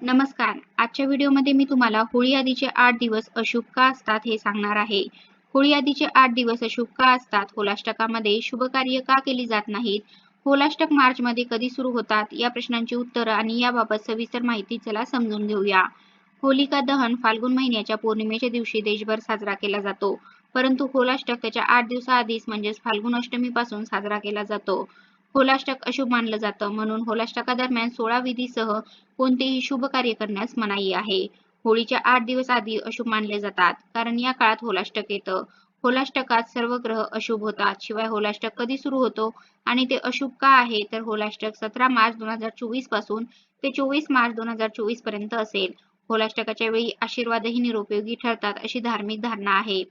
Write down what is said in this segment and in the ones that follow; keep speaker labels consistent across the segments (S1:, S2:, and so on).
S1: नमस्कार. आजच्या व्हिडिओमध्ये मी तुम्हाला होळी आधीचे आठ दिवस अशुभ का असतात हे सांगणार आहे. होळी आधीचे आठ दिवस अशुभ का असतात? होलाष्टकामध्ये शुभ कार्य का केली जात नाहीत? होलाष्टक मार्च मध्ये कधी सुरू होतात? या प्रश्नांची उत्तर आणि याबाबत सविस्तर माहिती चला समजून घेऊया. होलिका दहन फाल्गुन महिन्याच्या पौर्णिमेच्या दिवशी देशभर साजरा केला जातो. परंतु होलाष्टक त्याच्या आठ दिवसाआधीच म्हणजेच फाल्गुन अष्टमी पासून साजरा केला जातो. होलाष्टक अशुभ मानलं जातं. म्हणून होलाष्टकादरम्यान सोळा विधीसह कोणतेही शुभ कार्य करण्यास मनाई आहे. होळीच्या आठ दिवस आधी अशुभ मानले जातात. कारण या काळात होलाष्टक येतं. होलाष्टकात सर्व ग्रह अशुभ होतात. शिवाय होलाष्टक कधी सुरू होतो आणि ते अशुभ का आहे तर होलाष्टक सतरा मार्च दोन हजार चोवीसपासून ते चोवीस मार्च दोन हजार चोवीसपर्यंत असेल. होलाष्टकाच्या वेळी आशीर्वादही निरुपयोगी ठरतात अशी धार्मिक धारणा आहे.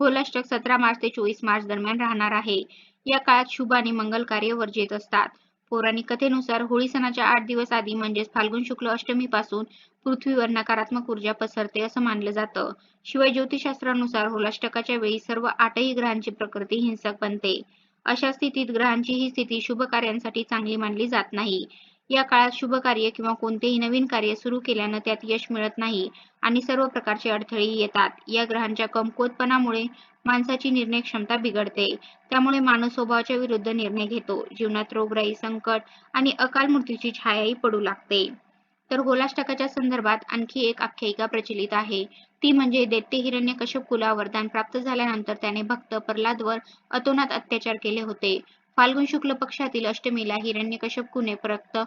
S1: होलाष्टक सतरा मार्च ते चोवीस मार्च दरम्यान राहणार आहे. या काळात शुभ आणि मंगल कार्य वर्जित असतात. पौराणिक कथेनुसार होळी सणाच्या आठ दिवस आधी म्हणजेच फाल्गुन शुक्ल अष्टमी पासून पृथ्वीवर नकारात्मक ऊर्जा पसरते असं मानलं जातं. शिवाय ज्योतिषशास्त्रानुसार होलाष्टकाच्या वेळी सर्व आठही ग्रहांची प्रकृती हिंसक बनते. अशा स्थितीत ग्रहांची ही स्थिती शुभ कार्यांसाठी चांगली मानली जात नाही. या काळात शुभ कार्य किंवा कोणतेही नवीन कार्य सुरू केल्यानं त्यात यश मिळत नाही आणि सर्व प्रकारचे अडथळे येतात. या ग्रहांच्या कमकुवतपणामुळे माणसाची निर्णय क्षमता बिघडते. त्यामुळे माणूस स्वभावाच्या विरुद्ध निर्णय घेतो. जीवनात रोगराई संकट आणि अकाल मृत्यूची छायाही पडू लागते. तर गोलाष्टकाच्या संदर्भात आणखी एक आख्यायिका प्रचलित आहे. ती म्हणजे दैत्य हिरण्य कश्यप कुला वरदान प्राप्त झाल्यानंतर त्याने भक्त प्रल्हादवर अतोनात अत्याचार केले होते. फाल्गुन शुक्ल पक्षातील अष्टमीला हिरण्यकश्यपकुने प्रक्त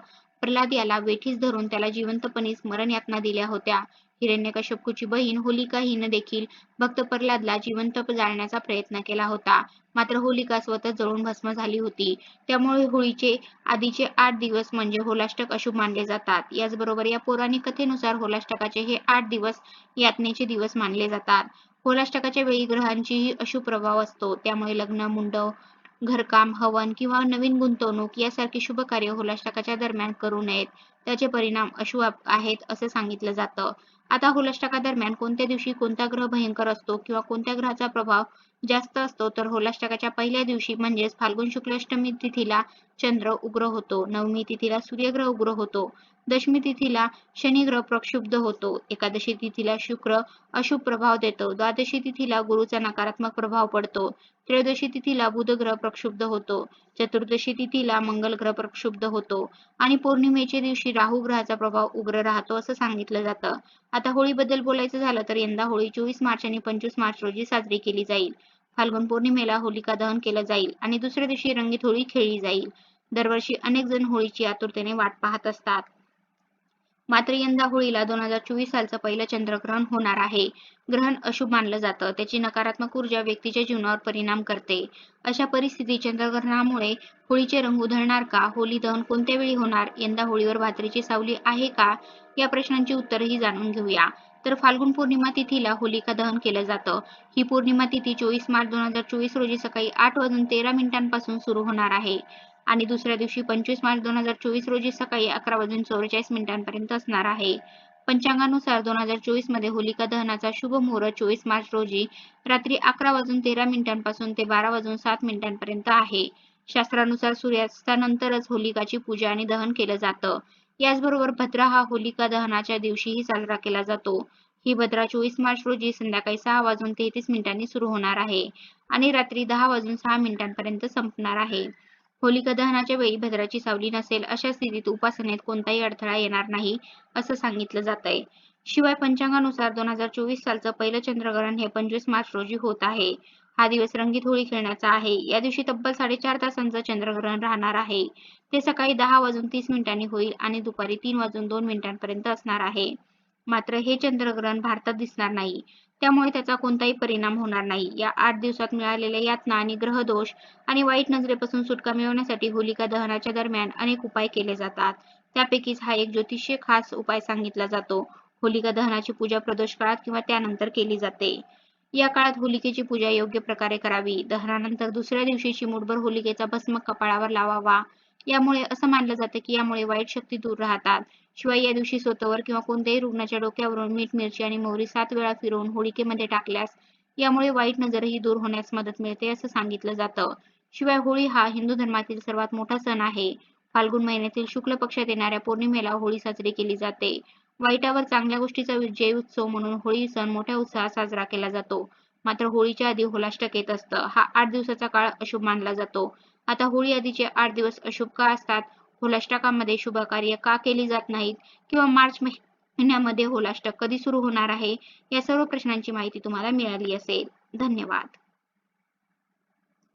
S1: प्रल्हाद याला वेठीस धरून त्याला जिवंतपणे स्मरण यातना दिल्या होत्या. हिरण्यकश्यपूची बहीण होलिका हिनं देखील भक्त प्रल्हादला जिवंत जाळण्याचा प्रयत्न केला होता. मात्र होलिका स्वतः जळून भस्म झाली होती. त्यामुळे होळीचे आधीचे आठ दिवस म्हणजे होलाष्टक अशुभ मानले जातात. याचबरोबर या पौराणिक कथेनुसार होलाष्टकाचे हे आठ दिवस यातनेचे दिवस मानले जातात. होलाष्टकाच्या वेळी ग्रहांचीही अशुभ प्रभाव असतो. त्यामुळे लग्न मुंडव घरकाम हवन किंवा नवीन गुंतवणूक यासारखी शुभ कार्य होलाष्टकाच्या दरम्यान करू नयेत. त्याचे परिणाम अशुभ आहेत असं सांगितलं जातं. आता होलाष्टका दरम्यान कोणत्या दिवशी कोणता ग्रह भयंकर असतो किंवा कोणत्या ग्रहाचा प्रभाव जास्त असतो तर होलाष्टकाच्या पहिल्या दिवशी म्हणजेच फाल्गुन शुक्ल अष्टमी तिथीला चंद्र उग्र होतो. नवमी तिथीला सूर्यग्रह उग्र होतो. दशमी तिथीला शनिग्रह प्रक्षुब्ध होतो. एकादशी तिथीला शुक्र अशुभ प्रभाव देतो. द्वादशी तिथीला गुरुचा नकारात्मक प्रभाव पडतो. त्रयोदशी तिथीला बुध ग्रह प्रक्षुब्ध होतो. चतुर्दशी तिथीला मंगल ग्रह प्रक्षुब्ध होतो. आणि पौर्णिमेच्या दिवशी राहू ग्रहाचा प्रभाव उग्र राहतो असं सांगितलं जातं. आता होळीबद्दल बोलायचं झालं तर यंदा होळी चोवीस मार्च आणि पंचवीस मार्च रोजी साजरी केली जाईल. फाल्गुन पौर्णिमेला होलिका दहन केलं जाईल आणि दुसऱ्या दिवशी रंगीत होळी खेळली जाईल. दरवर्षी अनेक जण होळीची आतुरतेने वाट पाहत असतात. मात्र यंदा होळीला दोन हजार चोवीस सालचं पहिलं चंद्रग्रहण होणार आहे. ग्रहण अशुभ मानलं जातं. त्याची नकारात्मक ऊर्जा व्यक्तीच्या जीवनावर परिणाम करते. अशा परिस्थितीत चंद्रग्रहणामुळे होळीचे रंग उधळणार का? होळी दहन कोणत्या वेळी होणार? यंदा होळीवर भाद्रीची सावली आहे का? या प्रश्नांची उत्तरही जाणून घेऊया. तर फाल्गुन पौर्णिमा तिथीला होलिका दहन केलं जातं. ही पौर्णिमा तिथी चोवीस मार्च दोन हजार चोवीस रोजी सकाळी आठ वाजून तेरा मिनिटांपासून सुरू होणार आहे. आणि दुसऱ्या दिवशी पंचवीस मार्च दोन हजार चोवीस रोजी सकाळी अकरा वाजून चौवेचाळीस मिनिटांपर्यंत असणार आहे. पंचांगानुसार दोन हजार चोवीसमध्ये होलिका दहनाचा शुभ मुहूर्त चोवीस मार्च रोजी रात्री अकरा वाजून तेरा मिनिटांपासून ते बारा वाजून सात मिनिटांपर्यंत आहे. शास्त्रानुसार सूर्यास्तानंतरच होलिकाची पूजा आणि दहन केलं जातं. याचबरोबर भद्रा हा होलिका दहनाच्या दिवशीही साजरा केला जातो. ही भद्रा चोवीस मार्च रोजी संध्याकाळी सहा वाजून तेहतीस मिनिटांनी सुरू होणार आहे आणि रात्री दहा वाजून सहा मिनिटांपर्यंत संपणार आहे. होलिका दहनाच्या वेळी भद्राची सावली नसेल अशा स्थितीत उपासनेत कोणताही अडथळा येणार नाही असं सांगितलं जात आहे शिवाय पंचांगानुसार दोन हजार चोवीस सालचं पहिलं चंद्रग्रहण हे पंचवीस मार्च रोजी होत आहे. हा दिवस रंगीत होळी खेळण्याचा आहे. या दिवशी तब्बल साडेचार तासांचं चंद्रग्रहण राहणार आहे. ते सकाळी दहा वाजून तीस मिनिटांनी होईल आणि दुपारी तीन वाजून दोन मिनिटांपर्यंत असणार आहे. मात्र हे चंद्रग्रहण भारतात दिसणार नाही. त्यामुळे त्याचा कोणताही परिणाम होणार नाही. या आठ दिवसात मिळालेल्या यातना आणि ग्रहदोष आणि वाईट नजरेपासून सुटका मिळवण्यासाठी होलिका दहनाच्या दरम्यान अनेक उपाय केले जातात. त्यापैकीच हा एक ज्योतिषीय खास उपाय सांगितला जातो. होलिका दहनाची पूजा प्रदोष काळात किंवा त्यानंतर केली जाते. या काळात होलिकेची पूजा योग्य प्रकारे करावी. दहनानंतर दुसऱ्या दिवशी चिमूटभर होलिकेचा भस्म कपाळावर लावावा. यामुळे असं मानलं जातं की यामुळे वाईट शक्ती दूर राहतात. शिवाय या दिवशी स्वतःवर किंवा कोणत्याही रुग्णाच्या डोक्यावरून मीठ मिरची आणि मोहरी सात वेळा फिरवून होळिकेमध्ये टाकल्यास यामुळे वाईट नजरही दूर होण्यास मदत मिळते असं सांगितलं जातं. शिवाय होळी हा हिंदू धर्मातील सर्वात मोठा सण आहे. फाल्गुन महिन्यातील शुक्ल पक्षात येणाऱ्या पौर्णिमेला होळी साजरी केली जाते. वाईटावर चांगल्या गोष्टीचा विजय उत्सव म्हणून होळी सण मोठ्या उत्साहात साजरा केला जातो. मात्र होळीच्या आधी होलाष्टक येत असतं. हा आठ दिवसाचा काळ अशुभ मानला जातो. आता होळी आधीचे आठ दिवस अशुभ का असतात? होलाष्टकामध्ये शुभ कार्य का केली जात नाहीत? किंवा मार्च महिन्यामध्ये होलाष्टक कधी सुरू होणार आहे? या सर्व प्रश्नांची माहिती तुम्हाला मिळाली असेल. धन्यवाद.